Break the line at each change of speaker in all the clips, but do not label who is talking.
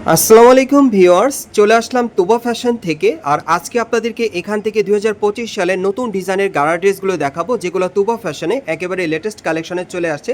আসসালামু আলাইকুম ভিউয়ার্স, চলে আসলাম তোবা ফ্যাশন থেকে। আর আজকে আপনাদেরকে এখান থেকে দুই সালের নতুন ডিজাইনের গাড়া ড্রেসগুলো দেখাবো, যেগুলো তুবা ফ্যাশনে একেবারে লেটেস্ট কালেকশনে চলে আসছে।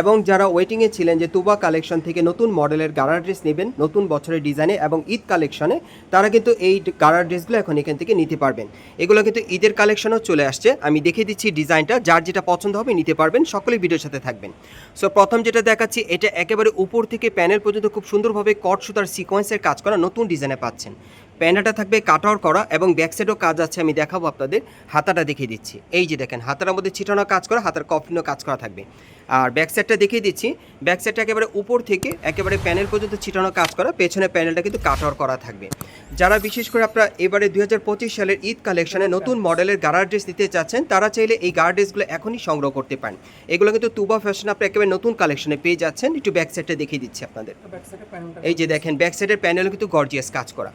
এবং যারা ওয়েটিংয়ে ছিলেন যে তুবা কালেকশন থেকে নতুন মডেলের গাড়া ড্রেস নেবেন, নতুন বছরের ডিজাইনে এবং ঈদ কালেকশনে তারা কিন্তু এই গাড়া ড্রেসগুলো এখন এখান থেকে নিতে পারবেন। এগুলো কিন্তু ঈদের কালেকশনও চলে আসছে। আমি দেখিয়ে দিচ্ছি ডিজাইনটা, যার যেটা পছন্দ হবে নিতে পারবেন সকলেই ভিডিওর সাথে থাকবেন। সো প্রথম যেটা দেখাচ্ছি, এটা একেবারে উপর থেকে প্যানেল পর্যন্ত খুব সুন্দরভাবে কট সুতার সিকোয়েন্সের কাজ করা নতুন ডিজাইনে পাচ্ছেন। প্যান্ডাটা থাকবে কাটার করা এবং ব্যাক সাইডও কাজ আছে আমি দেখাবো আপনাদের। হাতাটা দেখিয়ে দিচ্ছি। এই যে দেখেন হাতার মধ্যে ছিটানো কাজ করা হাতার কফলিনও কাজ করা থাকবে। আর ব্যাক সাইডটা দেখিয়ে দিচ্ছি। ব্যাক সাইডটা একেবারে উপর থেকে একেবারে প্যানেল পর্যন্ত ছিটানো কাজ করা পেছনে প্যানেলটা কিন্তু কাটার করা থাকবে। যারা বিশেষ করে আপনারা এবারে দু হাজার পঁচিশ সালের ঈদ কালেকশনে নতুন মডেলের গার্ড ড্রেস নিতে চাচ্ছেন তারা চাইলে এই গার্ড ড্রেসগুলো এখনই সংগ্রহ করতে পারেন। এগুলো কিন্তু তুবা ফ্যাশন আপনি একেবারে নতুন কালেকশনে পেয়ে যাচ্ছেন। একটু ব্যাক সাইডটা দেখিয়ে দিচ্ছি আপনাদের। এই যে দেখেন ব্যাক সাইডের প্যানেলও কিন্তু গর্জিয়াস কাজ করা।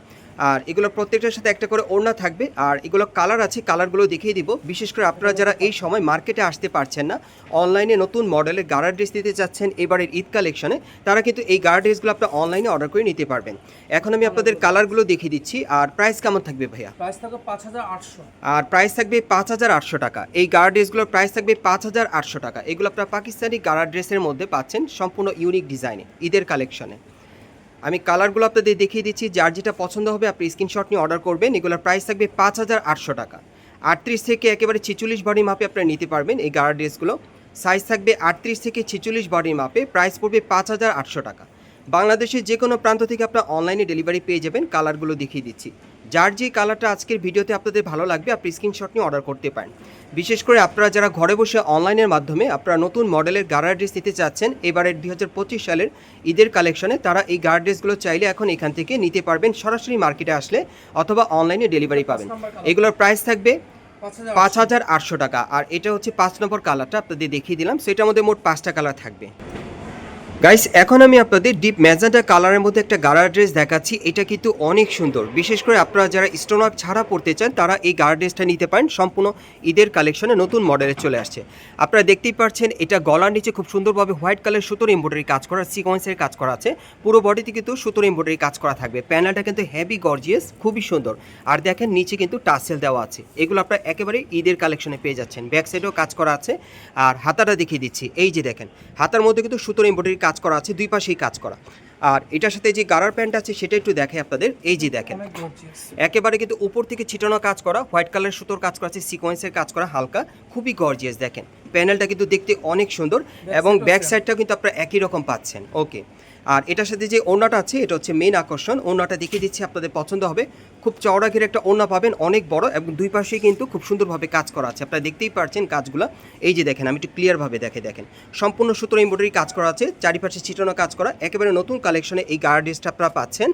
আর এগুলো প্রত্যেকটার সাথে একটা করে ওড়না থাকবে। আর এগুলো কালার আছে কালারগুলো দেখিয়ে দিব। বিশেষ করে আপনারা যারা এই সময় মার্কেটে আসতে পারছেন না অনলাইনে নতুন মডেলের গার্ড ড্রেস দিতে চাচ্ছেন এবারের ঈদ কালেকশনে তারা কিন্তু এই গার্ড ড্রেসগুলো আপনার অনলাইনে অর্ডার করে নিতে পারবেন। এখন আমি আপনাদের কালারগুলো দেখিয়ে দিচ্ছি। আর প্রাইস কেমন থাকবে ভাইয়া?
প্রাইস থাকবে পাঁচ হাজার আটশো।
আর প্রাইস থাকবে পাঁচ হাজার আটশো টাকা। এই গার্ড ড্রেসগুলোর প্রাইস থাকবে পাঁচ হাজার আটশো টাকা। এগুলো আপনার পাকিস্তানি গার্ড ড্রেসের মধ্যে পাচ্ছেন সম্পূর্ণ ইউনিক ডিজাইনে ঈদের কালেকশনে আমি কালারগুলো আপনাদের দেখিয়ে দিচ্ছি। যার যেটা পছন্দ হবে আপনি স্ক্রিনশট নিয়ে অর্ডার করবেন। এগুলোর প্রাইস থাকবে পাঁচ হাজার আটশো টাকা। আটত্রিশ থেকে একেবারে ছিচল্লিশ বডির মাপে আপনারা নিতে পারবেন এই গার্ড ড্রেসগুলো সাইজ থাকবে আটত্রিশ থেকে ছিচল্লিশ বডির মাপে প্রাইস পড়বে পাঁচ হাজার আটশো টাকা। বাংলাদেশের যে কোনো প্রান্ত থেকে আপনারা অনলাইনে ডেলিভারি পেয়ে যাবেন। কালারগুলো দেখিয়ে দিচ্ছি। যার যে কালারটা আজকের ভিডিওতে আপনাদের ভালো লাগবে, আপনি স্ক্রিনশট নিয়ে অর্ডার করতে পারেন। বিশেষ করে আপনারা যারা ঘরে বসে অনলাইনের মাধ্যমে আপনারা নতুন মডেলের গার্ড ড্রেস নিতে চাচ্ছেন, এবারের দু হাজার পঁচিশ সালের ঈদের কালেকশনে তারা এই গার্ড ড্রেসগুলো চাইলে এখন এখান থেকে নিতে পারবেন, সরাসরি মার্কেটে আসলে অথবা অনলাইনে ডেলিভারি পাবেন। এগুলোর প্রাইস থাকবে
পাঁচ হাজার
আটশো টাকা। আর এটা হচ্ছে পাঁচ নম্বর কালারটা আপনাদের দেখিয়ে দিলাম। সেটার মধ্যে মোট পাঁচটা কালার থাকবে। গাইস এখন আমি আপনাদের ডিপ ম্যাজেন্টা কালারের মধ্যে একটা গাড়া ড্রেস দেখাচ্ছি। এটা কিন্তু অনেক সুন্দর। বিশেষ করে আপনারা যারা স্টোনওয়ার্ক ছাড়া পড়তে চান, তারা এই গাড়া ড্রেসটা নিতে পারেন। সম্পূর্ণ ঈদের কালেকশনে নতুন মডেলে চলে আসছে। আপনারা দেখতেই পাচ্ছেন, এটা গলার নিচে খুব সুন্দরভাবে হোয়াইট কালার সুতোর এমব্রয়ডারি কাজ করা সিকোয়েন্সের কাজ করা আছে। পুরো বডিতে কিন্তু সুতোর এমব্রয়ডারি কাজ করা থাকবে। প্যানেলটা কিন্তু হেভি গর্জিয়াস খুবই সুন্দর। আর দেখেন, নিচে কিন্তু টাসেল দেওয়া আছে। এগুলো আপনারা একেবারে ঈদের কালেকশনে পেয়ে যাচ্ছেন। ব্যাক সাইডেও কাজ করা আছে। আর হাতাটা দেখিয়ে দিচ্ছি। এই যে দেখেন, হাতার মধ্যে কিন্তু সুতোর এমব্রয়ডারি কাজ করা আছে দুই পাশেই কাজ করা। আর এটার সাথে যে গারার প্যান্ট আছে সেটা একটু দেখে আপনাদের। এই যে দেখেন একেবারে কিন্তু উপর থেকে ছিটানো কাজ করা হোয়াইট কালার সুতোর কাজ করা আছে সিকোয়েন্সের কাজ করা হালকা খুবই গর্জিয়াস দেখেন। প্যানেলটা কিন্তু দেখতে অনেক সুন্দর এবং ব্যাক। সাইডটাও কিন্তু আপনারা একই রকম পাচ্ছেন। ওকে আর এটার সাথে যে ওড়নাটা আছে এটা হচ্ছে মেন আকর্ষণ। ওড়নাটা দেখিয়ে দিচ্ছি আপনাদের পছন্দ হবে। খুব চওড়া ঘিরে একটা ওড়না পাবেন অনেক বড় এবং দুই পাশেই কিন্তু খুব সুন্দরভাবে কাজ করা আছে। আপনারা দেখতেই পারছেন কাজগুলো। এই যে দেখেন আমি একটু ক্লিয়ারভাবে দেখে দেখেন। সম্পূর্ণ সুতোর এমব্রয়ডারি কাজ করা আছে চারিপাশে ছিটানো কাজ করা একেবারে নতুন কালেকশনে এই গার্ড ড্রেসটা আপনারা পাচ্ছেন।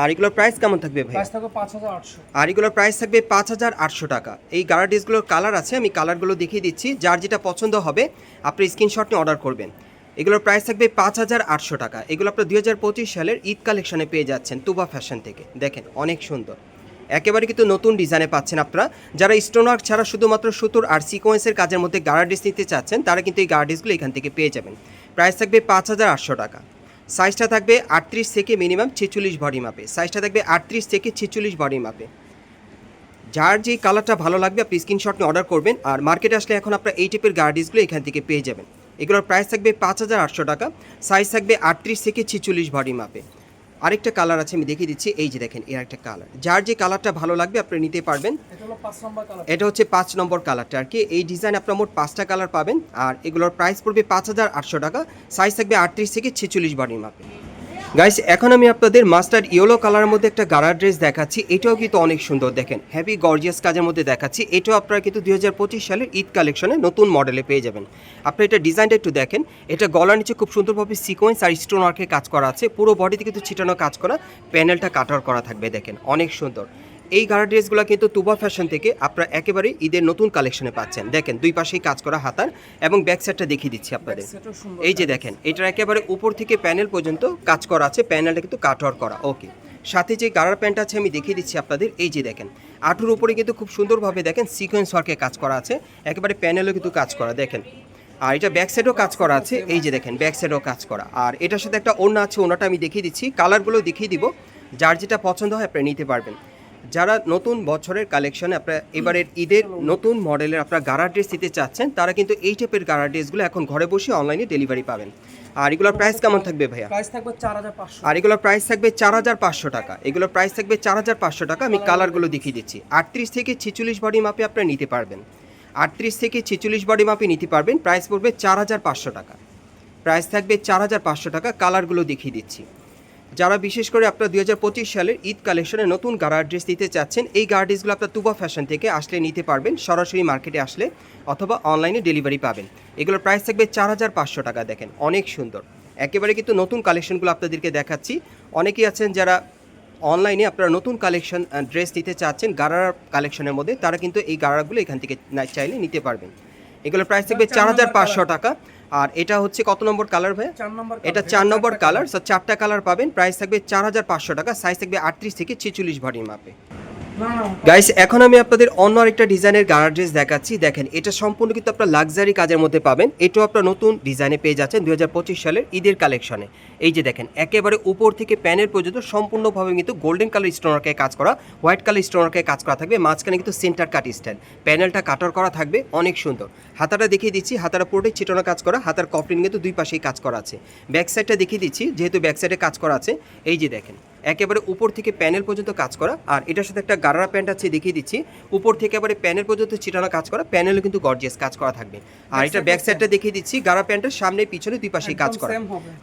আর এগুলোর প্রাইস কেমন থাকবে ভাই?
পাঁচ হাজার
আর এগুলোর প্রাইস থাকবে পাঁচ হাজার আটশো টাকা। এই গাড়া ড্রেসগুলোর কালার আছে আমি কালারগুলো দেখিয়ে দিচ্ছি। যার যেটা পছন্দ হবে আপনি স্ক্রিনশট নিয়ে অর্ডার করবেন। এগুলোর প্রাইস থাকবে পাঁচ হাজার আটশো টাকা। এগুলো আপনার দুই হাজার পঁচিশ সালের ঈদ কালেকশনে পেয়ে যাচ্ছেন, তুবা ফ্যাশন থেকে। দেখেন, অনেক সুন্দর। একেবারে কিন্তু নতুন ডিজাইনে পাচ্ছেন আপনারা। যারা স্টোনওয়ার্ক ছাড়া শুধুমাত্র সুতোর আর সিকোয়েন্সের কাজের মধ্যে গাড়া ড্রেস নিতে চাচ্ছেন, তারা কিন্তু এই গাড়া ড্রেসগুলো এখান থেকে পেয়ে যাবেন। প্রাইস থাকবে পাঁচ হাজার আটশো টাকা। সাইজটা থাকবে আটত্রিশ থেকে মিনিমাম ছেচল্লিশ বডি মাপে সাইজটা থাকবে আটত্রিশ থেকে ছেচল্লিশ বডি মাপে যার যে কালারটা ভালো লাগবে, আপনি স্ক্রিনশট নিয়ে অর্ডার করবেন। আর মার্কেটে আসলে এখন আপনারা এই টাইপের গার্ডিসগুলো এখান থেকে পেয়ে যাবেন। এগুলোর প্রাইস থাকবে পাঁচ হাজার আটশো টাকা সাইজ থাকবে আটত্রিশ থেকে ছেচল্লিশ বডি মাপে আরেকটা কালার আছে আমি দেখিয়ে দিচ্ছি এই যে দেখেন এর একটা কালার যার যে কালারটা ভালো লাগবে আপনি নিতে পারবেন।
এটা
হচ্ছে পাঁচ নম্বর কালারটা আর কি। এই ডিজাইন আপনার মোট পাঁচটা কালার পাবেন আর এগুলোর প্রাইস পড়বে পাঁচ হাজার আটশো টাকা সাইজ থাকবে আটত্রিশ থেকে ছেচল্লিশ বারের মাপে গাইস এখন আমি আপনাদের মাস্টার ইয়েলো কালারের মধ্যে একটা গাড়া ড্রেস দেখাচ্ছি। এটাও কিন্তু অনেক সুন্দর, দেখেন। হ্যাভি গর্জিয়াস কাজের মধ্যে দেখাচ্ছি। এটাও আপনারা কিন্তু দু হাজার পঁচিশ সালের ঈদ কালেকশনে নতুন মডেলে পেয়ে যাবেন। আপনি এটা ডিজাইনটা একটু দেখেন। এটা গলার নিচে খুব সুন্দরভাবে সিকোয়েন্স আর স্টোন ওয়ার্কের কাজ করা আছে। পুরো বডিতে কিন্তু ছিটানো কাজ করা প্যানেলটা কাটার করা থাকবে, দেখেন। অনেক সুন্দর। এই গাড়া ড্রেসগুলো কিন্তু তুবা ফ্যাশন থেকে আপনারা একেবারে ঈদের নতুন কালেকশনে পাচ্ছেন। দেখেন দুই পাশেই কাজ করা হাতার এবং ব্যাক সাইডটা দেখিয়ে দিচ্ছি আপনাদের। এই যে দেখেন এটার একেবারে উপর থেকে প্যানেল পর্যন্ত কাজ করা আছে প্যানেলটা কিন্তু কাটওয়ার করা। ওকে সাথে যে গাড়ার প্যান্ট আছে আমি দেখিয়ে দিচ্ছি আপনাদের। এই যে দেখেন আটুর উপরে কিন্তু খুব সুন্দরভাবে দেখেন সিকোয়েন্স ওয়ার্কে কাজ করা আছে একেবারে প্যানেলও কিন্তু কাজ করা। দেখেন আর এটা ব্যাক সাইডও কাজ করা আছে। এই যে দেখেন ব্যাক সাইডও কাজ করা। আর এটার সাথে একটা ওড়না আছে ওনাটা আমি দেখিয়ে দিচ্ছি। কালারগুলো দেখিয়ে দিব। যার যেটা পছন্দ হয় আপনারা নিতে পারবেন। যারা নতুন বছরের কালেকশনে আপনারা এবারের ঈদের নতুন মডেলের আপনারা গাড়া ড্রেস দিতে চাচ্ছেন তারা কিন্তু এই টাইপের গাড়া ড্রেসগুলো এখন ঘরে বসে অনলাইনে ডেলিভারি পাবেন। আর এগুলোর প্রাইস কেমন থাকবে ভাইয়া?
প্রাইস থাকবে চার হাজার পাঁচশো।
আর এগুলোর প্রাইস থাকবে চার হাজার পাঁচশো টাকা। এগুলোর প্রাইস থাকবে চার হাজার পাঁচশো টাকা। আমি কালারগুলো দেখিয়ে দিচ্ছি। আটত্রিশ থেকে ছেচল্লিশ বডি মাপে আপনারা নিতে পারবেন। আটত্রিশ থেকে ছেচল্লিশ বডি মাপে নিতে পারবেন। প্রাইস পড়বে চার হাজার পাঁচশো টাকা। প্রাইস থাকবে চার হাজার পাঁচশো টাকা। কালারগুলো দেখিয়ে দিচ্ছি। যারা বিশেষ করে আপনার দুই হাজার পঁচিশ সালের ঈদ কালেকশনে নতুন গাড়ার ড্রেস দিতে চাচ্ছেন এই গাড়া ড্রেসগুলো আপনার তুবা ফ্যাশন থেকে আসলে নিতে পারবেন। সরাসরি মার্কেটে আসলে অথবা অনলাইনে ডেলিভারি পাবেন। এগুলোর প্রাইস থাকবে চার হাজার পাঁচশো টাকা দেখেন অনেক সুন্দর। একেবারে কিন্তু নতুন কালেকশনগুলো আপনাদেরকে দেখাচ্ছি। অনেকেই আছেন যারা অনলাইনে আপনারা নতুন কালেকশন ড্রেস নিতে চাচ্ছেন গারার কালেকশনের মধ্যে তারা কিন্তু এই গারাগুলো এখান থেকে চাইলে নিতে পারবেন। এগুলোর প্রাইস থাকবে চার হাজার পাঁচশো টাকা। আর এটা হচ্ছে কত নম্বর কালার ভাই
চার নম্বর
এটা চার নম্বর কালার। চারটা কালার পাবেন। প্রাইস থাকবে চার হাজার পাঁচশো টাকা। সাইজ থাকবে আটত্রিশ থেকে ছেচল্লিশ ভরির মাপে গাইস এখন আমি আপনাদের অন্য আরেকটা ডিজাইনের গাড়া ড্রেস দেখাচ্ছি। দেখেন, এটা সম্পূর্ণ কিন্তু আপনার লাক্সারি কাজের মধ্যে পাবেন। এটাও আপনার নতুন ডিজাইনে পেয়ে যাচ্ছেন দু হাজার পঁচিশ সালের ঈদের কালেকশনে এই যে দেখেন, একেবারে উপর থেকে প্যানের পর্যন্ত সম্পূর্ণভাবে কিন্তু গোল্ডেন কালার স্টোনারকে কাজ করা হোয়াইট কালার স্টোনারকে কাজ করা থাকবে। মাঝখানে কিন্তু সেন্টার কাট স্টাইল প্যানেলটা কাটার করা থাকবে, অনেক সুন্দর। হাতাটা দেখিয়ে দিচ্ছি, হাতাটা পুরোটাই ছিটানো কাজ করা, হাতার কফলিন কিন্তু দুই পাশেই কাজ করা আছে। ব্যাক সাইডটা দেখিয়ে দিচ্ছি, যেহেতু ব্যাক সাইডে কাজ করা আছে। এই যে দেখেন একেবারে উপর থেকে প্যানেল পর্যন্ত কাজ করা। আর এটার সাথে একটা গারারা প্যান্ট আছে দেখিয়ে দিচ্ছি। উপর থেকে একেবারে প্যানেল পর্যন্ত চিটানো কাজ করা প্যানেলও কিন্তু গর্জিয়াস কাজ করা থাকবে। আর এটা ব্যাক সাইডটা দেখিয়ে দিচ্ছি গারা প্যান্টের সামনে পিছনে দুই পাশে কাজ করা।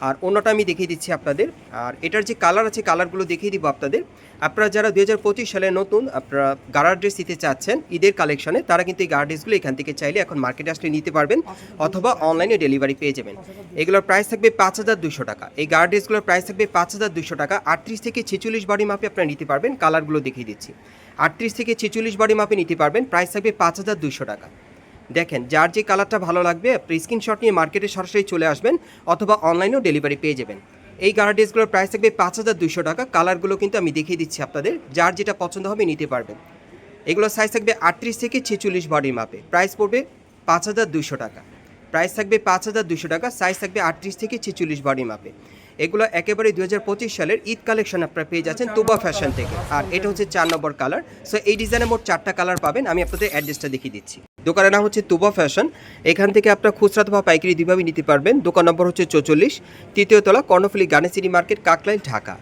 আর অন্যটা আমি দেখিয়ে দিচ্ছি আপনাদের। আর এটার যে কালার আছে কালারগুলো দেখিয়ে দিব আপনাদের। আপনারা যারা দুই হাজার পঁচিশ সালে নতুন আপনারা গাড়ার ড্রেস দিতে চাচ্ছেন, ঈদের কালেকশনে তারা কিন্তু এই গাড়া ড্রেসগুলো এখান থেকে চাইলে এখন মার্কেটে আসলে নিতে পারবেন অথবা অনলাইনে ডেলিভারি পেয়ে যাবেন। এগুলোর প্রাইস থাকবে পাঁচ হাজার দুশো টাকা। এই গাড়া ড্রেসগুলোর প্রাইস থাকবে পাঁচ হাজার দুশো টাকা। আটত্রিশ থেকে ছেচল্লিশ বাড়ি মাপে আপনারা নিতে পারবেন কালারগুলো দেখিয়ে দিচ্ছি। আটত্রিশ থেকে ছেচল্লিশ বাড়ি মাপে নিতে পারবেন প্রাইস থাকবে পাঁচ হাজার দুশো টাকা। দেখেন, যার যে কালারটা ভালো লাগবে, আপনি স্ক্রিনশট নিয়ে মার্কেটে সরাসরি চলে আসবেন অথবা অনলাইনেও ডেলিভারি পেয়ে যাবেন। এই গাড়া ড্রেসগুলোর প্রাইস থাকবে পাঁচ হাজার দুশো টাকা। কালারগুলো কিন্তু আমি দেখিয়ে দিচ্ছি আপনাদের। যার যেটা পছন্দ হবে নিতে পারবেন। এগুলো সাইজ থাকবে আটত্রিশ থেকে ছেচল্লিশ বডির মাপে প্রাইস পড়বে পাঁচ হাজার দুশো টাকা। প্রাইস থাকবে পাঁচ হাজার দুশো টাকা। সাইজ থাকবে আটত্রিশ থেকে ছেচল্লিশ বডি মাপে এগুলো একেবারে দু হাজার পঁচিশ সালের ঈদ কালেকশন আপনারা পেয়ে যাচ্ছেন তুবা ফ্যাশন থেকে। আর এটা হচ্ছে চার নম্বর কালার সো এই ডিজাইনে মোট চারটা কালার পাবেন। আমি আপনাদের অ্যাড্রেসটা দেখিয়ে দিচ্ছি। দোকানের নাম হচ্ছে তুবা ফ্যাশন। এখান থেকে আপনার খুচরা বা পাইকারি দুইভাবে নিতে পারবেন। দোকান নম্বর হচ্ছে চৌচল্লিশ, তৃতীয় তলা কর্ণফুলি গানেসিনি মার্কেট, কাকলাইন, ঢাকা।